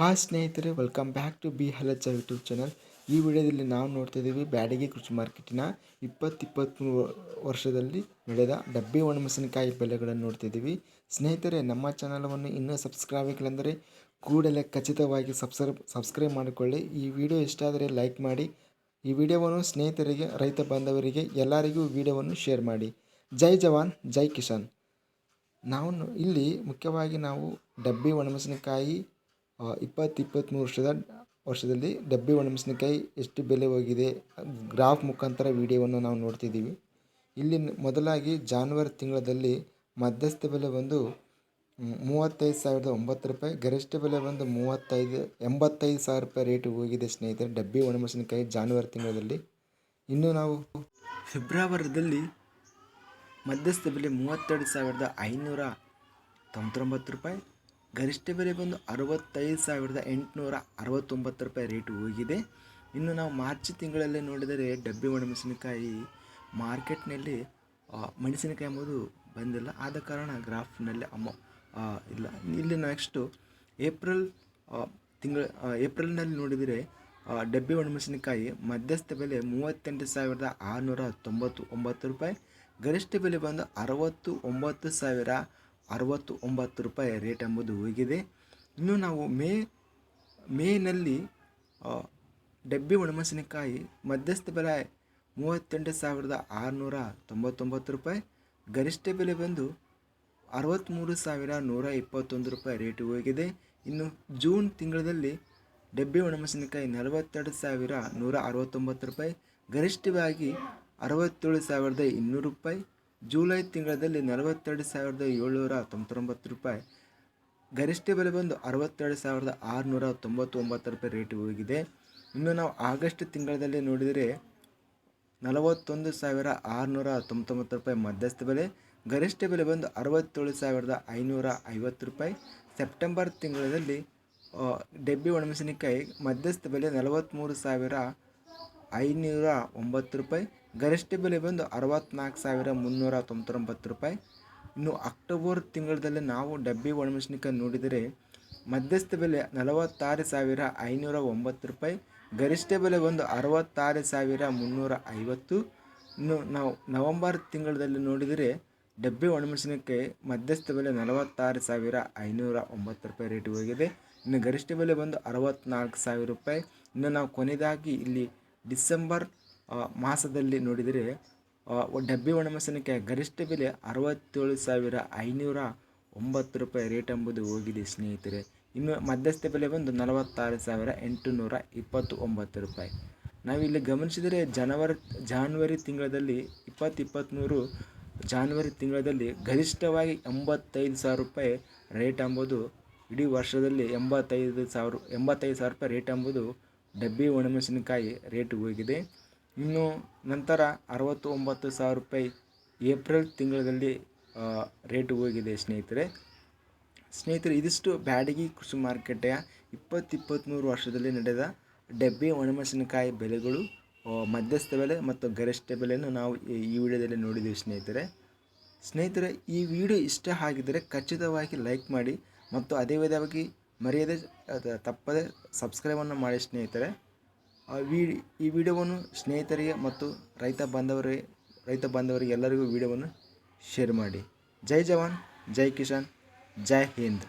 Hi ಸ್ನೇಹಿತರೆ welcome back to B ಹಲಚ YouTube channel ಈ ವಿಡಿಯೋದಲ್ಲಿ ನಾವು ನೋಡ್ತಾ ಇದ್ದೀವಿ ಬ್ಯಾಡಗಿ ಕೃಷಿ ಮಾರ್ಕೆಟಿನ ಇಪ್ಪತ್ತಿಪ್ಪತ್ತ್ಮೂರು ವರ್ಷದಲ್ಲಿ ನಡೆದ ಡಬ್ಬಿ ಒಣಮೆಣಸಿನಕಾಯಿ ಬೆಲೆಗಳನ್ನು ನೋಡ್ತಿದ್ದೀವಿ ಸ್ನೇಹಿತರೆ, ನಮ್ಮ ಚಾನಲವನ್ನು ಇನ್ನೂ ಸಬ್ಸ್ಕ್ರೈಬ್ ಆಗಿಲ್ಲಂದರೆ ಕೂಡಲೇ ಖಚಿತವಾಗಿ ಸಬ್ಸ್ಕ್ರೈಬ್ ಸಬ್ಸ್ಕ್ರೈಬ್ ಮಾಡಿಕೊಳ್ಳಿ. ಈ ವಿಡಿಯೋ ಇಷ್ಟ ಆದರೆ ಲೈಕ್ ಮಾಡಿ. ಈ ವಿಡಿಯೋವನ್ನು ಸ್ನೇಹಿತರಿಗೆ, ರೈತ ಬಾಂಧವರಿಗೆ, ಎಲ್ಲರಿಗೂ ವಿಡಿಯೋವನ್ನು ಶೇರ್ ಮಾಡಿ. ಜೈ ಜವಾನ್, ಜೈ ಕಿಸಾನ್. ನಾವು ಇಲ್ಲಿ ಮುಖ್ಯವಾಗಿ ನಾವು ಡಬ್ಬಿ ಒಣಮೆಣಸಿನಕಾಯಿ ಇಪ್ಪತ್ತು ಇಪ್ಪತ್ತ್ಮೂರು ವರ್ಷದ ವರ್ಷದಲ್ಲಿ ಡಬ್ಬಿ ಒಣಮೆಣಸಿನಕಾಯಿ ಎಷ್ಟು ಬೆಲೆ ಹೋಗಿದೆ, ಗ್ರಾಫ್ ಮುಖಾಂತರ ವಿಡಿಯೋವನ್ನು ನಾವು ನೋಡ್ತಿದ್ದೀವಿ. ಇಲ್ಲಿ ಮೊದಲಾಗಿ ಜಾನ್ವರಿ ತಿಂಗಳಲ್ಲಿ ಮಧ್ಯಸ್ಥ ಬೆಲೆ ಬಂದು ಮೂವತ್ತೈದು ಸಾವಿರದ ಒಂಬತ್ತು ರೂಪಾಯಿ, ಗರಿಷ್ಠ ಬೆಲೆ ಬಂದು ಮೂವತ್ತೈದು, ಎಂಬತ್ತೈದು ಸಾವಿರ ರೂಪಾಯಿ ರೇಟ್ ಹೋಗಿದೆ ಸ್ನೇಹಿತರೆ ಡಬ್ಬಿ ಒಣಮೆಣಸಿನಕಾಯಿ ಜಾನ್ವರಿ ತಿಂಗಳಲ್ಲಿ. ಇನ್ನು ನಾವು ಫೆಬ್ರವರಿದಲ್ಲಿ ಮಧ್ಯಸ್ಥ ಬೆಲೆ ಮೂವತ್ತೆರಡು ಸಾವಿರದ ಐನೂರ ತೊಂಬತ್ತೊಂಬತ್ತು ರೂಪಾಯಿ ಗರಿಷ್ಠ ಬೆಲೆ ಬಂದು ಅರವತ್ತೈದು ಸಾವಿರದ ಎಂಟುನೂರ ಅರವತ್ತೊಂಬತ್ತು ರೂಪಾಯಿ ರೇಟ್ ಹೋಗಿದೆ. ಇನ್ನು ನಾವು ಮಾರ್ಚ್ ತಿಂಗಳಲ್ಲಿ ನೋಡಿದರೆ ಡಬ್ಬಿ ಒಣಮೆಣಸಿನಕಾಯಿ ಮಾರ್ಕೆಟ್ನಲ್ಲಿ ಮೆಣಸಿನಕಾಯಿ ಎಂಬುದು ಬಂದಿಲ್ಲ. ಆದ ಕಾರಣ ಗ್ರಾಫ್ನಲ್ಲಿ ಅಮ್ಮ ಇಲ್ಲ. ಇಲ್ಲಿ ನೆಕ್ಸ್ಟು ಏಪ್ರಿಲ್ ತಿಂಗಳ ಏಪ್ರಿಲ್ನಲ್ಲಿ ನೋಡಿದರೆ ಡಬ್ಬಿ ಒಣಮೆಣಸಿನಕಾಯಿ ಮಧ್ಯಸ್ಥ ಬೆಲೆ ಮೂವತ್ತೆಂಟು ಸಾವಿರದ ಆರುನೂರ ತೊಂಬತ್ತು ಒಂಬತ್ತು ರೂಪಾಯಿ. ಗರಿಷ್ಠ ಬೆಲೆ ಬಂದು ಅರವತ್ತು ಒಂಬತ್ತು ಸಾವಿರ ಅರವತ್ತು ಒಂಬತ್ತು ರೂಪಾಯಿ ರೇಟ್ ಎಂಬುದು ಹೋಗಿದೆ. ಇನ್ನು ನಾವು ಮೇ, ಮೇನಲ್ಲಿ ಡಬ್ಬಿ ಒಣಮೆಣಸಿನಕಾಯಿ ಮಧ್ಯಸ್ಥ ಬೆಲೆ ಮೂವತ್ತೆಂಟು ಸಾವಿರದ ಆರುನೂರ ತೊಂಬತ್ತೊಂಬತ್ತು ರೂಪಾಯಿ. ಗರಿಷ್ಠ ಬೆಲೆ ಬಂದು ಅರವತ್ತ್ಮೂರು ಸಾವಿರ ನೂರ ಇಪ್ಪತ್ತೊಂದು ರೂಪಾಯಿ ರೇಟ್ ಹೋಗಿದೆ. ಇನ್ನು ಜೂನ್ ತಿಂಗಳಲ್ಲಿ ಡಬ್ಬಿ ಒಣಮೆಣಸಿನಕಾಯಿ ನಲವತ್ತೆರಡು ಸಾವಿರ ನೂರ ಅರವತ್ತೊಂಬತ್ತು ರೂಪಾಯಿ. ಗರಿಷ್ಠವಾಗಿ ಅರವತ್ತೇಳು ಸಾವಿರದ ಇನ್ನೂರು ರೂಪಾಯಿ. ಜೂಲೈ ತಿಂಗಳಲ್ಲಿ ನಲವತ್ತೆರಡು ಸಾವಿರದ ಏಳ್ನೂರ ತೊಂಬತ್ತೊಂಬತ್ತು ರೂಪಾಯಿ. ಗರಿಷ್ಠ ಬೆಲೆ ಬಂದು ಅರವತ್ತೆರಡು ಸಾವಿರದ ಆರುನೂರ ತೊಂಬತ್ತೊಂಬತ್ತು ರೂಪಾಯಿ ರೇಟ್ ಹೋಗಿದೆ. ಇನ್ನು ನಾವು ಆಗಸ್ಟ್ ತಿಂಗಳಲ್ಲಿ ನೋಡಿದರೆ ನಲವತ್ತೊಂದು ಸಾವಿರ ಆರುನೂರ ತೊಂಬತ್ತೊಂಬತ್ತು ರೂಪಾಯಿ ಮಧ್ಯಸ್ಥ ಬೆಲೆ. ಗರಿಷ್ಠ ಬೆಲೆ ಬಂದು ಅರವತ್ತೇಳು ಸಾವಿರದ ಐನೂರ ಐವತ್ತು ರೂಪಾಯಿ. ಸೆಪ್ಟೆಂಬರ್ ತಿಂಗಳಲ್ಲಿ ಡೆಬ್ಬಿ ಒಣಮೆಣಸಿನಕಾಯಿ ಮಧ್ಯಸ್ಥ ಬೆಲೆ ನಲವತ್ತ್ಮೂರು ಸಾವಿರ ಐನೂರ ಒಂಬತ್ತು ರೂಪಾಯಿ. ಗರಿಷ್ಠ ಬೆಲೆ ಬಂದು ಅರವತ್ತ್ನಾಲ್ಕು ಸಾವಿರ ಮುನ್ನೂರ ತೊಂಬತ್ತೊಂಬತ್ತು ರೂಪಾಯಿ. ಇನ್ನು ಅಕ್ಟೋಬರ್ ತಿಂಗಳಲ್ಲಿ ನಾವು ಡಬ್ಬಿ ಒಣಮೆಣಸಿನಕಾಯಿ ನೋಡಿದರೆ ಮಧ್ಯಸ್ಥ ಬೆಲೆ ನಲವತ್ತಾರು ಸಾವಿರ ಐನೂರ ಒಂಬತ್ತು ರೂಪಾಯಿ, ಗರಿಷ್ಠ ಬೆಲೆ ಬಂದು ಅರವತ್ತಾರು ಸಾವಿರ ಮುನ್ನೂರ ಐವತ್ತು. ಇನ್ನು ನಾವು ನವಂಬರ್ ತಿಂಗಳಲ್ಲಿ ನೋಡಿದರೆ ಡಬ್ಬಿ ಒಣಮೆಣಸಿನಕಾಯಿ ಮಧ್ಯಸ್ಥ ಬೆಲೆ ನಲವತ್ತಾರು ಸಾವಿರ ಐನೂರ ಒಂಬತ್ತು ರೂಪಾಯಿ ರೇಟಿಗೆ ಹೋಗಿದೆ. ಇನ್ನು ಗರಿಷ್ಠ ಬೆಲೆ ಬಂದು ಅರವತ್ತ್ನಾಲ್ಕು ಸಾವಿರ ರೂಪಾಯಿ. ಇನ್ನು ನಾವು ಕೊನೆಯದಾಗಿ ಇಲ್ಲಿ ಡಿಸೆಂಬರ್ ಮಾಸದಲ್ಲಿ ನೋಡಿದರೆ ಡಬ್ಬಿ ಒಣಮೆಣಸಿನಕಾಯಿ ಗರಿಷ್ಠ ಬೆಲೆ ಅರವತ್ತೇಳು ಸಾವಿರ ಐನೂರ ಒಂಬತ್ತು ರೂಪಾಯಿ ರೇಟ್ ಎಂಬುದು ಹೋಗಿದೆ ಸ್ನೇಹಿತರೆ. ಇನ್ನು ಮಧ್ಯಸ್ಥ ಬೆಲೆ ಬಂದು ನಲವತ್ತಾರು ಸಾವಿರ ಎಂಟುನೂರ ಇಪ್ಪತ್ತು ಒಂಬತ್ತು ರೂಪಾಯಿ. ನಾವಿಲ್ಲಿ ಗಮನಿಸಿದರೆ ಜನವರಿ, ಜಾನ್ವರಿ ತಿಂಗಳಲ್ಲಿ ಇಪ್ಪತ್ತು ಇಪ್ಪತ್ತ್ಮೂರು, ಜಾನ್ವರಿ ತಿಂಗಳಲ್ಲಿ ಗರಿಷ್ಠವಾಗಿ ಎಂಬತ್ತೈದು ಸಾವಿರ ರೂಪಾಯಿ ರೇಟ್ ಎಂಬುದು, ಇಡೀ ವರ್ಷದಲ್ಲಿ ಎಂಬತ್ತೈದು ಸಾವಿರ ಎಂಬತ್ತೈದು ಸಾವಿರ ರೂಪಾಯಿ ರೇಟ್ ಎಂಬುದು ಡಬ್ಬಿ ಒಣಮೆಣಸಿನಕಾಯಿ ರೇಟ್ ಹೋಗಿದೆ. ಇನ್ನು ನಂತರ ಅರವತ್ತು ಒಂಬತ್ತು ಸಾವಿರ ರೂಪಾಯಿ ಏಪ್ರಿಲ್ ತಿಂಗಳಲ್ಲಿ ರೇಟ್ ಹೋಗಿದೆ ಸ್ನೇಹಿತರೆ. ಸ್ನೇಹಿತರೆ, ಇದಿಷ್ಟು ಬ್ಯಾಡಗಿ ಕೃಷಿ ಮಾರುಕಟ್ಟೆಯ ಇಪ್ಪತ್ತು ಇಪ್ಪತ್ತ್ಮೂರು ವರ್ಷದಲ್ಲಿ ನಡೆದ ಡಬ್ಬಿ ಒಣಮೆಣಸಿನಕಾಯಿ ಬೆಲೆಗಳು ಮಧ್ಯಸ್ಥ ಬೆಲೆ ಮತ್ತು ಗರಿಷ್ಠ ಬೆಲೆಯನ್ನು ನಾವು ಈ ವಿಡಿಯೋದಲ್ಲಿ ನೋಡಿದ್ದೀವಿ ಸ್ನೇಹಿತರೆ. ಸ್ನೇಹಿತರೆ, ಈ ವಿಡಿಯೋ ಇಷ್ಟ ಆಗಿದ್ದರೆ ಖಚಿತವಾಗಿ ಲೈಕ್ ಮಾಡಿ ಮತ್ತು ಅದೇ ವಿಧವಾಗಿ ಮರೆಯದೆ ತಪ್ಪದೆ ಸಬ್ಸ್ಕ್ರೈಬನ್ನು ಮಾಡಿ ಸ್ನೇಹಿತರೆ. ವಿ, ಈ ವಿಡಿಯೋವನ್ನು ಸ್ನೇಹಿತರಿಗೆ ಮತ್ತು ರೈತ ಬಾಂಧವರಿಗೆ ರೈತ ಬಾಂಧವರಿಗೆ ಎಲ್ಲರಿಗೂ ವಿಡಿಯೋವನ್ನು ಶೇರ್ ಮಾಡಿ. ಜೈ ಜವಾನ್, ಜೈ ಕಿಸಾನ್, ಜೈ ಹಿಂದ್.